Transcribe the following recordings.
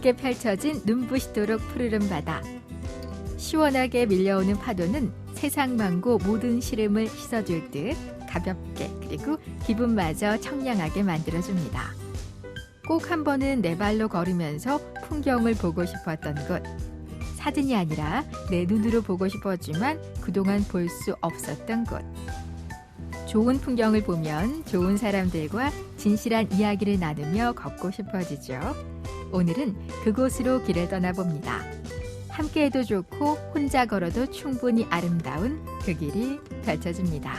넓게 펼쳐진 눈부시도록 푸르른 바다. 시원하게 밀려오는 파도는 세상 망고 모든 시름을 씻어줄 듯 가볍게 그리고 기분마저 청량하게 만들어줍니다. 꼭 한 번은 내 발로 걸으면서 풍경을 보고 싶었던 곳. 사진이 아니라 내 눈으로 보고 싶었지만 그동안 볼 수 없었던 곳. 좋은 풍경을 보면 좋은 사람들과 진실한 이야기를 나누며 걷고 싶어지죠. 오늘은 그곳으로 길을 떠나봅니다. 함께해도 좋고 혼자 걸어도 충분히 아름다운 그 길이 펼쳐집니다.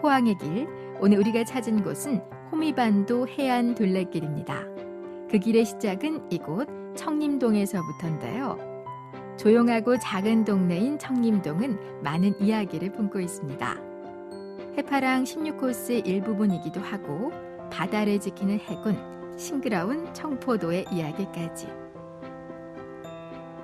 포항의 길, 오늘 우리가 찾은 곳은 호미반도 해안 둘레길입니다. 그 길의 시작은 이곳 청림동에서부터인데요. 조용하고 작은 동네인 청림동은 많은 이야기를 품고 있습니다. 해파랑 16코스 일부분이기도 하고 바다를 지키는 해군, 싱그러운 청포도의 이야기까지.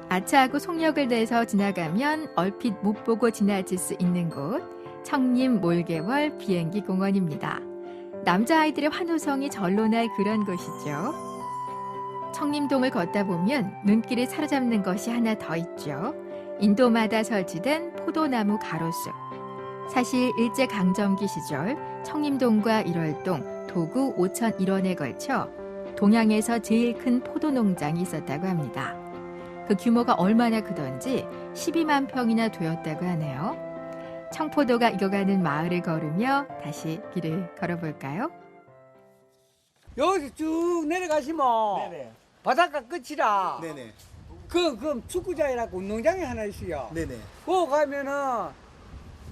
아차하고 속력을 내서 지나가면 얼핏 못 보고 지나칠 수 있는 곳, 청림 몰개월 비행기 공원입니다. 남자아이들의 환호성이 절로 날 그런 곳이죠. 청림동을 걷다 보면 눈길을 사로잡는 것이 하나 더 있죠. 인도마다 설치된 포도나무 가로수. 사실 일제 강점기 시절 청림동과 일월동, 도구 5천 1원에 걸쳐 동양에서 제일 큰 포도 농장이 있었다고 합니다. 그 규모가 얼마나 크던지 12만 평이나 되었다고 하네요. 청포도가 익어가는 마을을 걸으며 다시 길을 걸어볼까요? 여기서 쭉 내려가시면 네네. 바닷가 끝이라 네네. 그, 그 축구장이라고 운동장이 하나 있어요. 네네. 그거 가면은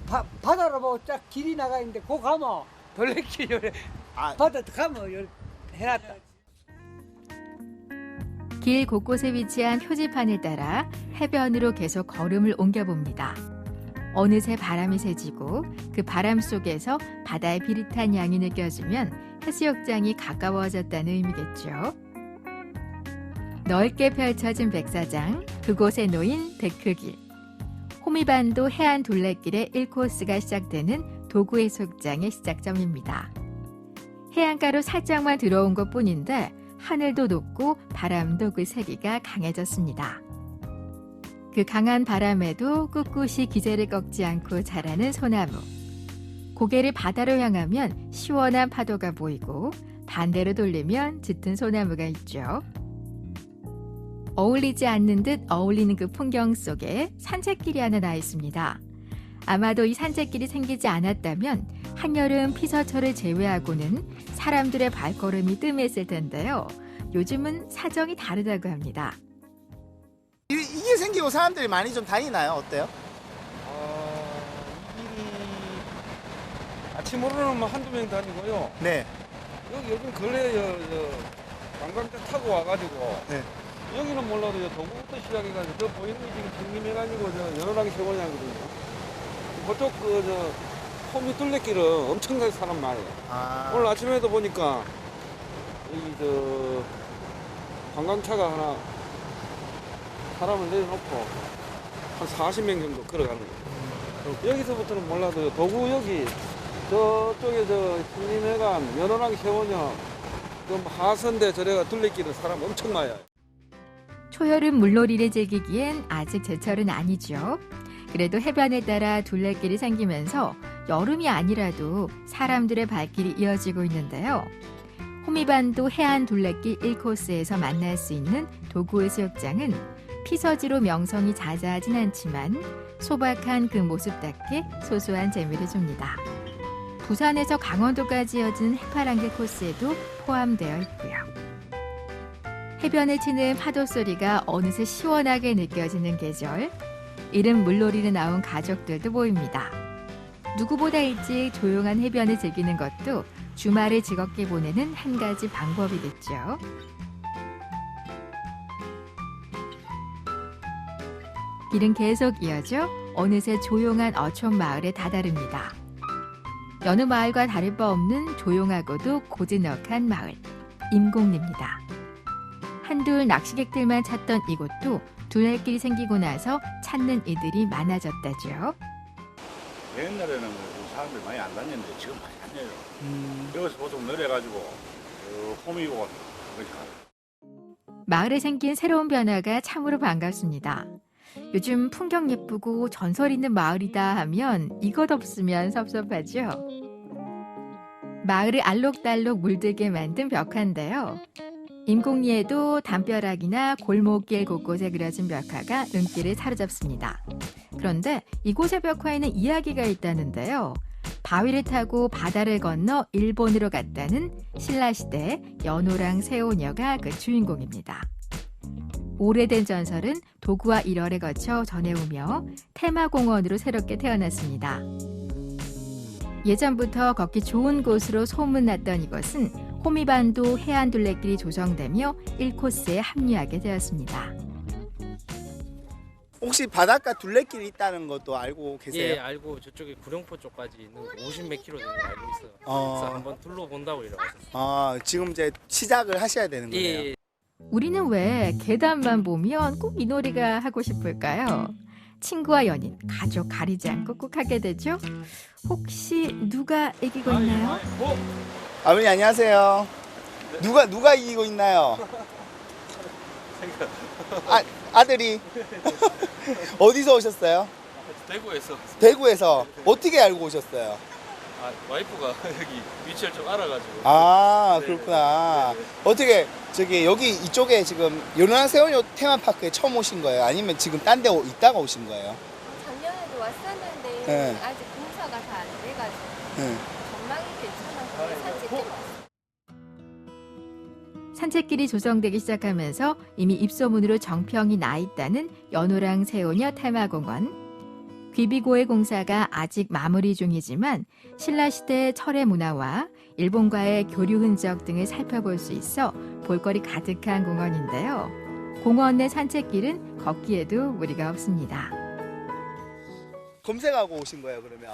바, 바다로 보고 쫙 길이 나가 있는데 그거 가면 돌레길 요래 아, 바다 가면 요 해놨다. 길 곳곳에 위치한 표지판을 따라 해변으로 계속 걸음을 옮겨봅니다. 어느새 바람이 세지고 그 바람 속에서 바다의 비릿한 향이 느껴지면 해수욕장이 가까워졌다는 의미겠죠. 넓게 펼쳐진 백사장, 그곳에 놓인 데크길. 호미반도 해안 둘레길의 1코스가 시작되는 도구 해수욕장의 시작점입니다. 해안가로 살짝만 들어온 것 뿐인데 하늘도 높고 바람도 그 세기가 강해졌습니다. 그 강한 바람에도 꿋꿋이 기세를 꺾지 않고 자라는 소나무. 고개를 바다로 향하면 시원한 파도가 보이고 반대로 돌리면 짙은 소나무가 있죠. 어울리지 않는 듯 어울리는 그 풍경 속에 산책길이 하나 나 있습니다. 아마도 이 산책길이 생기지 않았다면 한여름 피서철을 제외하고는 사람들의 발걸음이 뜸했을 텐데요. 요즘은 사정이 다르다고 합니다. 이, 이게 생기고 사람들이 많이 좀 다니나요? 어때요? 아, 이 길이 아침으로는 뭐 한두 명 다니고요. 네. 여기 요즘 저 관광차 타고 와가지고 네. 여기는 몰라도 저 도구부터 시작해가지고 저 보이는 게 지금 청림해가지고 저 연어랑이 세번이거든요. 그쪽 그저 호미 둘레길은 엄청나게 사람 많아요. 아. 오늘 아침에도 보니까 이 저 관광차가 하나 사람을 내려놓고 한 40명 정도 걸어가는 거예요. 여기서부터는 몰라도 도구 여기 저쪽에 저 신림회관 연어랑 세원역 그 하선대 저래가 둘레길은 사람 엄청 많아요. 초여름 물놀이를 즐기기엔 아직 제철은 아니죠. 그래도 해변에 따라 둘레길이 생기면서 여름이 아니라도 사람들의 발길이 이어지고 있는데요. 호미반도 해안 둘레길 1코스에서 만날 수 있는 도구해수욕장은 피서지로 명성이 자자하진 않지만 소박한 그 모습답게 소소한 재미를 줍니다. 부산에서 강원도까지 이어진 해파랑길 코스에도 포함되어 있고요. 해변에 치는 파도 소리가 어느새 시원하게 느껴지는 계절. 이른 물놀이를 나온 가족들도 보입니다. 누구보다 일찍 조용한 해변을 즐기는 것도 주말을 즐겁게 보내는 한 가지 방법이겠죠. 길은 계속 이어져 어느새 조용한 어촌 마을에 다다릅니다. 여느 마을과 다를 바 없는 조용하고도 고즈넉한 마을, 임곡리입니다. 한둘 낚시객들만 찾던 이곳도 둘레길이 생기고 나서 찾는 이들이 많아졌다죠. 옛날에는 뭐 사람들이 많이 안 다녔는데 지금 많이 다녀요. 음. 여기서 보통 내려가지고 어, 홈이고 그렇게 가요. 마을에 생긴 새로운 변화가 참으로 반갑습니다. 요즘 풍경 예쁘고 전설 있는 마을이다 하면 이것 없으면 섭섭하죠. 마을을 알록달록 물들게 만든 벽화인데요. 인공리에도 담벼락이나 골목길 곳곳에 그려진 벽화가 눈길을 사로잡습니다. 그런데 이곳의 벽화에는 이야기가 있다는데요. 바위를 타고 바다를 건너 일본으로 갔다는 신라시대 연호랑 세오녀가 그 주인공입니다. 오래된 전설은 도구와 일월에 거쳐 전해오며 테마공원으로 새롭게 태어났습니다. 예전부터 걷기 좋은 곳으로 소문났던 이곳은 호미반도 해안 둘레길이 조성되며 1코스에 합류하게 되었습니다. 혹시 바닷가 둘레길이 있다는 것도 알고 계세요? 예, 알고 저쪽에 구룡포 쪽까지 있는 50몇 킬로 되는 거 알고 있어요. 그래서 어, 한번 둘러본다고 이러고 있었어요. 아, 지금 이제 시작을 하셔야 되는 예, 거예요. 예, 우리는 왜 계단만 보면 꼭 이 놀이가 하고 싶을까요? 친구와 연인, 가족 가리지 않고 꼭 하게 되죠? 혹시 누가 이기고 있나요? 아버님 안녕하세요. 누가 누가 이기고 있나요? 아, 아들이 어디서 오셨어요? 대구에서 대구에서 어떻게 알고 오셨어요? 아, 와이프가 여기 위치를 좀 알아가지고 아 네, 그렇구나. 네, 네. 어떻게 저기 여기 이쪽에 지금 연호랑 세원요 테마파크에 처음 오신 거예요? 아니면 지금 딴 데 있다가 오신 거예요? 작년에도 왔었는데 네. 아직 공사가 다 안 돼가지고 응. 산책길이 조성되기 시작하면서 이미 입소문으로 정평이 나 있다는 연호랑 세오녀 테마공원. 귀비고의 공사가 아직 마무리 중이지만 신라시대 철의 문화와 일본과의 교류 흔적 등을 살펴볼 수 있어 볼거리 가득한 공원인데요. 공원 내 산책길은 걷기에도 무리가 없습니다. 검색하고 오신 거예요 그러면?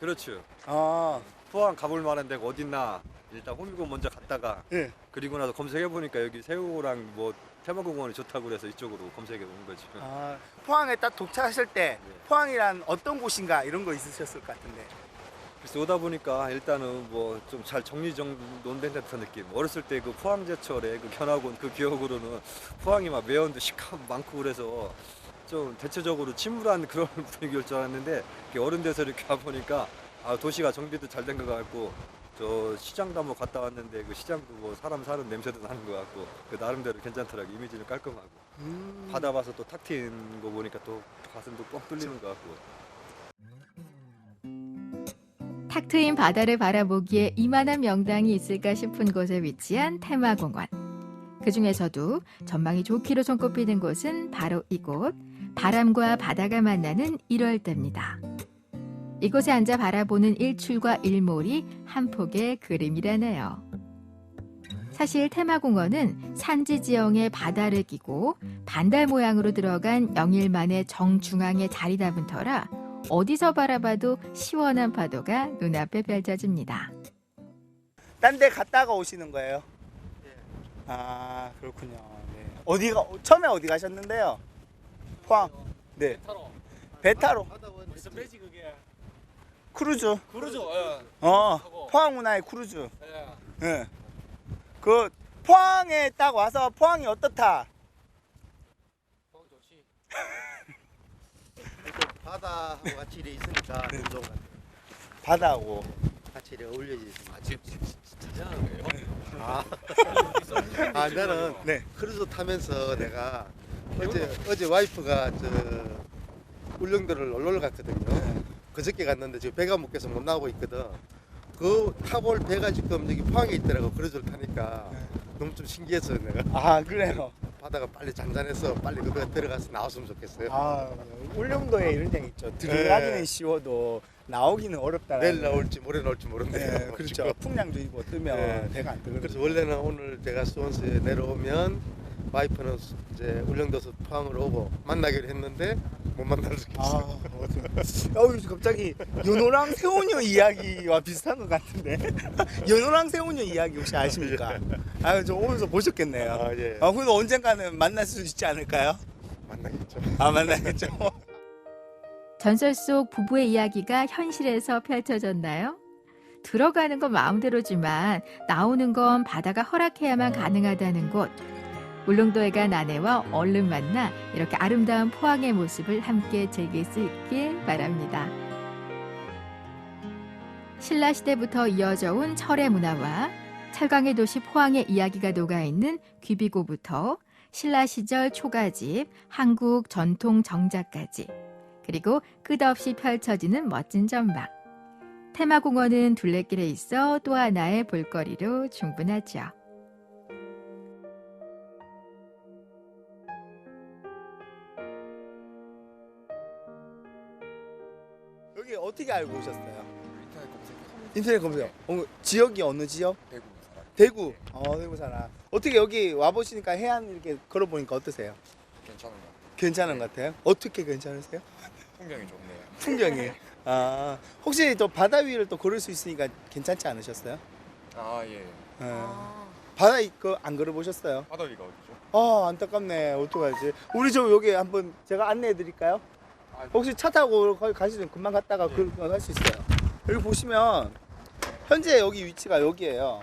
그렇죠. 아, 포항 가볼 만한 데가 어딨나 일단 호미곶 먼저 갔다가 예. 그리고 나서 검색해 보니까 여기 새우랑 뭐 테마공원이 좋다고 그래서 이쪽으로 검색해 온 거죠. 아 포항에 딱 도착하실 때 네. 포항이란 어떤 곳인가 이런 거 있으셨을 것 같은데. 그래서 오다 보니까 일단은 뭐 좀 잘 정리정돈된 듯한 느낌. 어렸을 때 그 포항제철의 그 견학원 그 기억으로는 포항이 막 매연도 시커 많고 그래서 좀 대체적으로 침울한 그런 분위기일 줄 알았는데 어른 돼서 이렇게 와 보니까 아 도시가 정비도 잘 된 것 같고 저 시장도 한번 갔다 왔는데 그 시장도 뭐 사람 사는 냄새도 나는 것 같고 그 나름대로 괜찮더라고 이미지는 깔끔하고 음. 바다 봐서 또 탁 트인 거 보니까 또 가슴도 뻥 뚫리는 것 같고 탁 트인 바다를 바라보기에 이만한 명당이 있을까 싶은 곳에 위치한 테마공원. 그 중에서도 전망이 좋기로 손꼽히는 곳은 바로 이곳, 바람과 바다가 만나는 1월대입니다. 이곳에 앉아 바라보는 일출과 일몰이 한 폭의 그림이라네요. 사실 테마공원은 산지 지형에 바다를 끼고 반달 모양으로 들어간 영일만의 정중앙에 자리 잡은 터라 어디서 바라봐도 시원한 파도가 눈앞에 펼쳐집니다. 딴 데 갔다가 오시는 거예요? 아 그렇군요. 네. 어디가 처음에 어디 가셨는데요? 포항. 네. 타러 배 타러. 크루즈. 그러죠 예. 어. 포항 문화의 크루즈. 예. 예. 그 포항에 딱 와서 포항이 어떻다? 어, 좋지 바다하고 같이 이래 있으니까 네. 운동 같은 바다하고. 같이 이래 어울려져 있으니까. 아 지금 진짜 거예요 아, 아 나는 네. 크루즈 타면서 내가 어제 어제 와이프가 저 울릉도를 놀러 갔거든요. 그저께 갔는데 지금 배가 못 깨서 못 나오고 있거든. 그 타볼 배가 지금 여기 포항에 있더라고 크루즈를 타니까 너무 좀 신기했어요 내가 아 그래요. 바다가 빨리 잔잔해서 빨리 그 배가 들어가서 나왔으면 좋겠어요. 아 울릉도에 이런 데 있죠. 들어가기는 네. 쉬워도 나오기는 어렵다라는. 내일 나올지 모레 나올지 모른대요. 네, 그렇죠. 풍량주의보 뜨면 네. 배가 안 뜨거든요. 그래서 원래는 오늘 제가 수원시에 내려오면 와이프는 수- 이제 울릉도에서 포항으로 오고 만나기로 했는데 못 만날 수 아, 있어요. 어우 갑자기 연호랑 세훈녀 이야기와 비슷한 것 같은데 연호랑 세훈녀 이야기 혹시 아십니까? 아, 저 오면서 보셨겠네요. 아 예. 아, 그래도 언젠가는 만날 수 있지 않을까요? 만나겠죠. 아, 만나겠죠. 전설 속 부부의 이야기가 현실에서 펼쳐졌나요? 들어가는 건 마음대로지만 나오는 건 바다가 허락해야만 가능하다는 곳. 울릉도에 간 아내와 얼른 만나 이렇게 아름다운 포항의 모습을 함께 즐길 수 있길 바랍니다. 신라 시대부터 이어져 온 철의 문화와 철강의 도시 포항의 이야기가 녹아있는 귀비고부터 신라 시절 초가집, 한국 전통 정자까지 그리고 끝없이 펼쳐지는 멋진 전망. 테마공원은 둘레길에 있어 또 하나의 볼거리로 충분하죠. 어떻게 알고 오셨어요? 인터넷 검색. 어, 지역이 어느 지역? 대구. 대구. 어, 대구 살아. 어떻게 여기 와 보시니까 해안 이렇게 걸어 보니까 어떠세요? 괜찮은 것 같아요. 괜찮은 것 같아요? 어떻게 괜찮으세요? 풍경이 좋네요. 풍경이. 아, 혹시 또 바다 위를 또 걸을 수 있으니까 괜찮지 않으셨어요? 아 예. 어. 바다 이거 안 걸어 보셨어요? 바다 위가 어디죠? 아, 안타깝네. 어떡하지? 우리 저 여기 한번 제가 안내해 드릴까요? 혹시 차 타고 거기 가시면 금방 갔다가 그갈수 있어요. 여기 보시면 현재 여기 위치가 여기예요.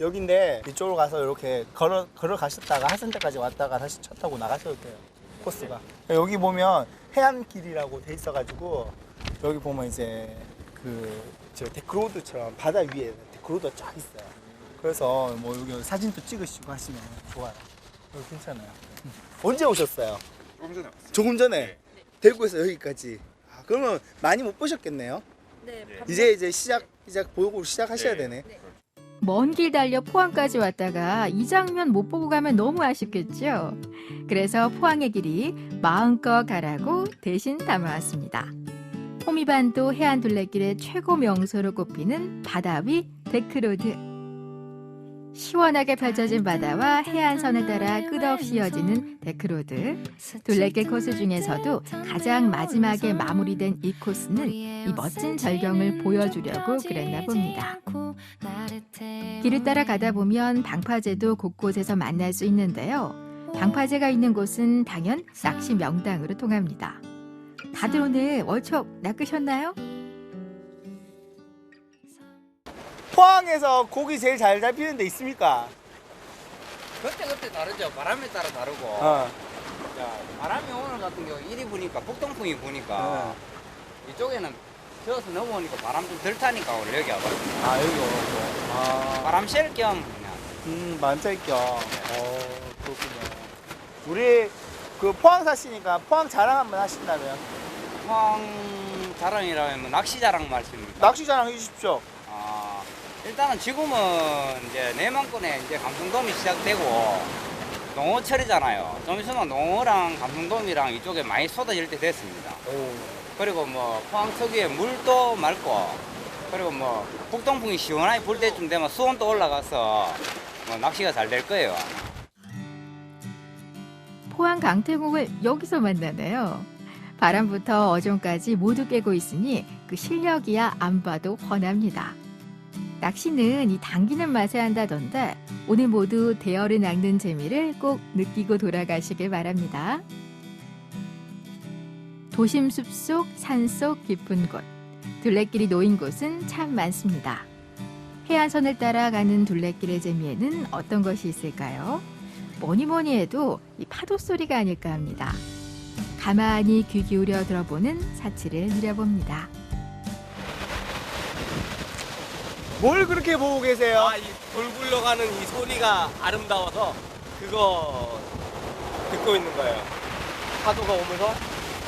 여기인데 이쪽으로 가서 이렇게 걸어 걸어 가셨다가 하산대까지 왔다가 다시 차 타고 나가셔도 돼요. 코스가. 여기 보면 해안길이라고 돼 있어가지고 여기 보면 이제 그저 데크로드처럼 바다 위에 데크로드가 쫙 있어요. 그래서 뭐 여기 사진도 찍으시고 하시면 좋아요. 여기 괜찮아요. 음. 언제 오셨어요? 조금 전에 왔어요. 조금 전에 대구에서 여기까지. 아, 그러면 많이 못 보셨겠네요. 네. 이제 이제 시작 이제 보고 시작하셔야 되네. 먼 길 달려 포항까지 왔다가 이 장면 못 보고 가면 너무 아쉽겠죠? 그래서 포항의 길이 마음껏 가라고 대신 담아왔습니다. 호미반도 해안 둘레길의 최고 명소로 꼽히는 바다 위 데크로드. 시원하게 펼쳐진 바다와 해안선을 따라 끝없이 이어지는 데크로드. 둘레길 코스 중에서도 가장 마지막에 마무리된 이 코스는 이 멋진 절경을 보여주려고 그랬나 봅니다. 길을 따라 가다 보면 방파제도 곳곳에서 만날 수 있는데요. 방파제가 있는 곳은 당연 낚시 명당으로 통합니다. 다들 오늘 월척 낚으셨나요? 포항에서 고기 제일 잘 잡히는 데 있습니까? 그때 그때 다르죠. 바람에 따라 다르고. 어. 자, 바람이 오늘 같은 경우 이리 부니까 북동풍이 부니까 어. 이쪽에는 저어서 넘어오니까 바람 좀 덜 타니까 오늘 여기 와봐. 아 여기 오고. 아. 바람 쐴겸 그냥. 음 만짜있겨. 어 그렇군요. 우리 그 포항 사시니까 포항 자랑 한번 하신다면 포항 자랑이라면 낚시 자랑 말씀입니다. 낚시 자랑 해주십시오. 아, 일단은 지금은 이제 내만권에 이제 감성돔이 시작되고 농어철이잖아요. 좀 있으면 농어랑 감성돔이랑 이쪽에 많이 쏟아질 때 됐습니다. 그리고 뭐 포항 특유의 물도 맑고 그리고 뭐 북동풍이 시원하게 불 때쯤 되면 수온도 올라가서 뭐 낚시가 잘 될 거예요. 포항 강태공을 여기서 만나네요. 바람부터 어종까지 모두 깨고 있으니 그 실력이야 안 봐도 훤합니다. 낚시는 이 당기는 맛에 한다던데 오늘 모두 대어를 낚는 재미를 꼭 느끼고 돌아가시길 바랍니다. 도심 숲속 산속 깊은 곳 둘레길이 놓인 곳은 참 많습니다. 해안선을 따라가는 둘레길의 재미에는 어떤 것이 있을까요? 뭐니 뭐니 해도 이 파도 소리가 아닐까 합니다. 가만히 귀 기울여 들어보는 사치를 누려봅니다. 뭘 그렇게 보고 계세요? 아, 이 돌 굴러가는 이 소리가 아름다워서 그거 듣고 있는 거예요. 파도가 오면서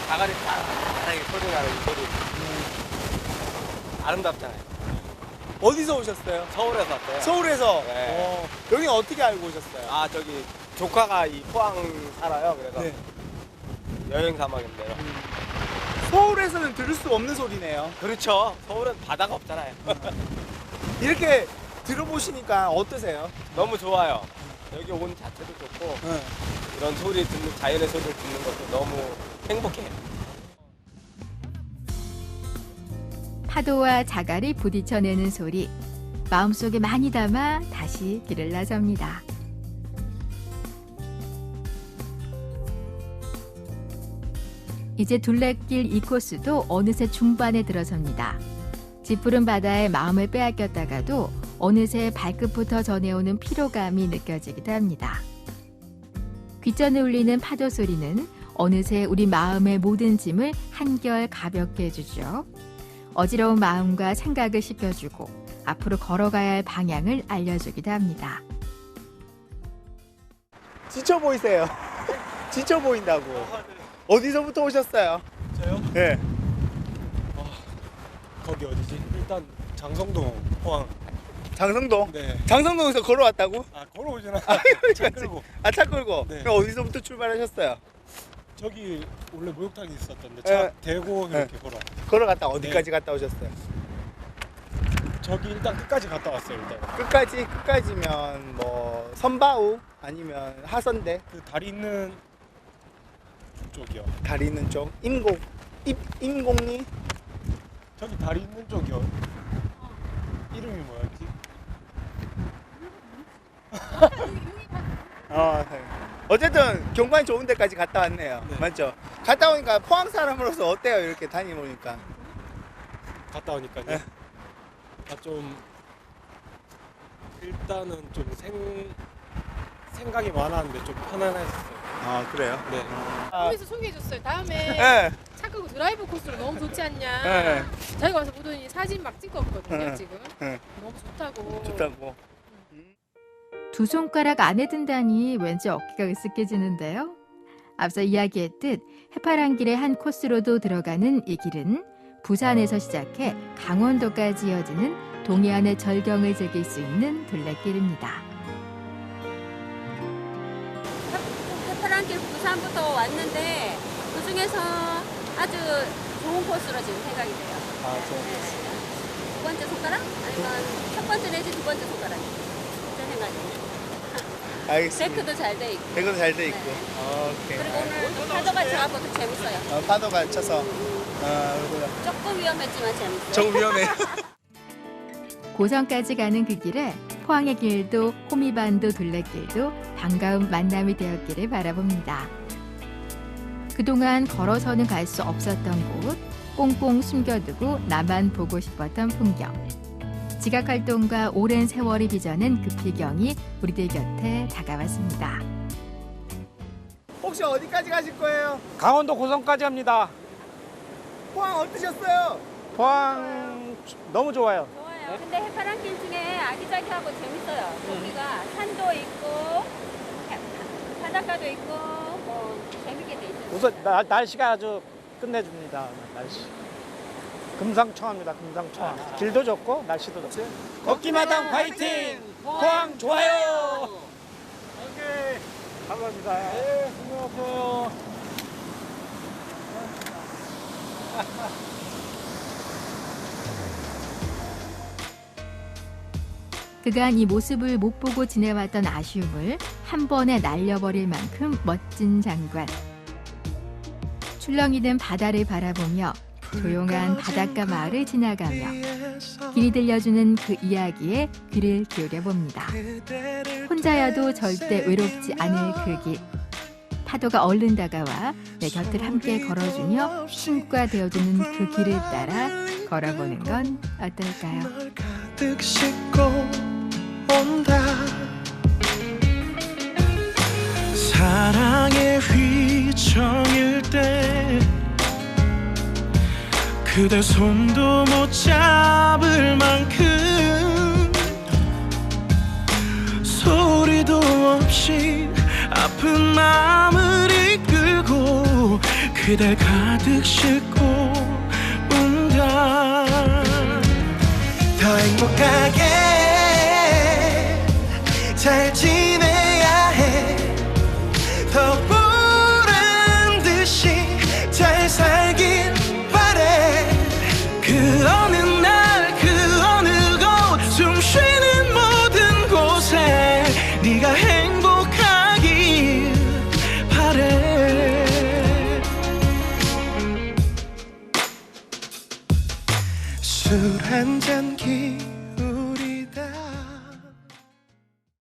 자갈이 따라게 소리 나는 이 소리. 아름답잖아요. 어디서 오셨어요? 서울에서 왔어요. 서울에서. 네. 어, 여기 어떻게 알고 오셨어요? 아, 저기 조카가 이 포항 살아요. 그래서 네. 여행 사막인데요. 서울에서는 들을 수 없는 소리네요. 그렇죠. 서울은 바다가 없잖아요. 이렇게 들어보시니까 어떠세요? 너무 좋아요. 여기 온 자체도 좋고 네. 이런 소리 듣는 자연의 소리를 듣는 것도 너무 행복해요. 파도와 자갈이 부딪혀내는 소리. 마음속에 많이 담아 다시 길을 나섭니다. 이제 둘레길 이 코스도 어느새 중반에 들어섭니다. 짙푸른 바다에 마음을 빼앗겼다가도 어느새 발끝부터 전해오는 피로감이 느껴지기도 합니다. 귓전에 울리는 파도 소리는 어느새 우리 마음의 모든 짐을 한결 가볍게 해주죠. 어지러운 마음과 생각을 씻겨주고 앞으로 걸어가야 할 방향을 알려주기도 합니다. 지쳐 보이세요. 지쳐 보인다고. 어디서부터 오셨어요? 저요? 네. 거기 어디지? 일단 장성동 포항. 장성동? 네. 장성동에서 걸어왔다고? 아 걸어오진 않아요. 차 끌고. 아, 차 끌고? 네. 그럼 어디서부터 출발하셨어요? 저기 원래 목욕탕이 있었던데 차 네. 대고 네. 이렇게 걸어. 걸어갔다 어디까지 갔다 오셨어요? 저기 일단 끝까지 갔다 왔어요. 일단. 끝까지 끝까지면 뭐 선바우 아니면 하선대 그 다리 있는 쪽이요. 다리 있는 쪽 임공 임 임공리 저기 다리 있는 쪽이요. 이름이 뭐였지? 어 네. 어쨌든 경관이 좋은 데까지 갔다 왔네요. 맞죠? 갔다 오니까 포항 사람으로서 어때요? 이렇게 다니보니까 갔다 오니까요. 네. 아, 좀 일단은 좀 생 생각이 많았는데 좀 편안했어요. 아 그래요? 네. 거기서 소개해줬어요. 다음에 네. 차 드라이브 코스로 너무 좋지 않냐. 네. 저희가 와서 보더니 사진 막 찍었거든요. 네. 지금 네. 너무 좋다고. 좋다고. 두 손가락 안에 든다니 왠지 어깨가 으쓱해지는데요. 앞서 이야기했듯 해파란 길의 한 코스로도 들어가는 이 길은 부산에서 시작해 강원도까지 이어지는 동해안의 절경을 즐길 수 있는 둘레길입니다. 해파랑길 부산부터 왔는데 그 중에서 아주 좋은 코스로 지금 생각이 돼요. 아, 두 번째 손가락? 아니면 첫 번째 내지 두 번째 손가락? 제 생각에. 알겠습니다. 데크도 잘 돼 있고. 배도 잘 돼 있고. 오케이. 그리고 오늘 파도가 저하고도 재밌어요. 어, 파도가 쳐서 어, 그래요. 조금 위험했지만 재밌어요. 조금 위험해요. 고성까지 가는 그 길에 포항의 길도 호미반도 둘레길도 반가운 만남이 되었기를 바라봅니다. 그동안 걸어서는 갈 수 없었던 곳, 꽁꽁 숨겨두고 나만 보고 싶었던 풍경. 지각 활동과 오랜 세월이 빚어낸 그 비경이 우리들 곁에 다가왔습니다. 혹시 어디까지 가실 거예요? 강원도 고성까지 합니다. 포항 어떠셨어요? 포항 너무 좋아요. 좋아요. 근데 해파랑길 중에 아기자기하고 재밌어요. 거기가 산도 있고 해- 바닷가도 있고. 우선 나- 날씨가 아주 끝내줍니다. 날씨. 금상첨화입니다. 금상첨화. 길도 좋고 날씨도 좋고. 걷기마당 화이팅! 포항 좋아요! 오케이. 감사합니다. 네, 수고하세요. 그간 이 모습을 못 보고 지내왔던 아쉬움을 한 번에 날려버릴 만큼 멋진 장관. 출렁이는 바다를 바라보며 조용한 바닷가 마을을 지나가며 길이 들려주는 그 이야기에 귀를 기울여 봅니다. 혼자여도 절대 외롭지 않을 그 길. 파도가 얼른 다가와 내 곁을 함께 걸어주며 힘과 되어주는 그 길을 따라 걸어보는 건 어떨까요? 사랑의 휘 청일 때 그대 손도 못 잡을 만큼 소리도 없이 아픈 마음을 이끌고 그댈 가득 싣고 온다. 더 행복하게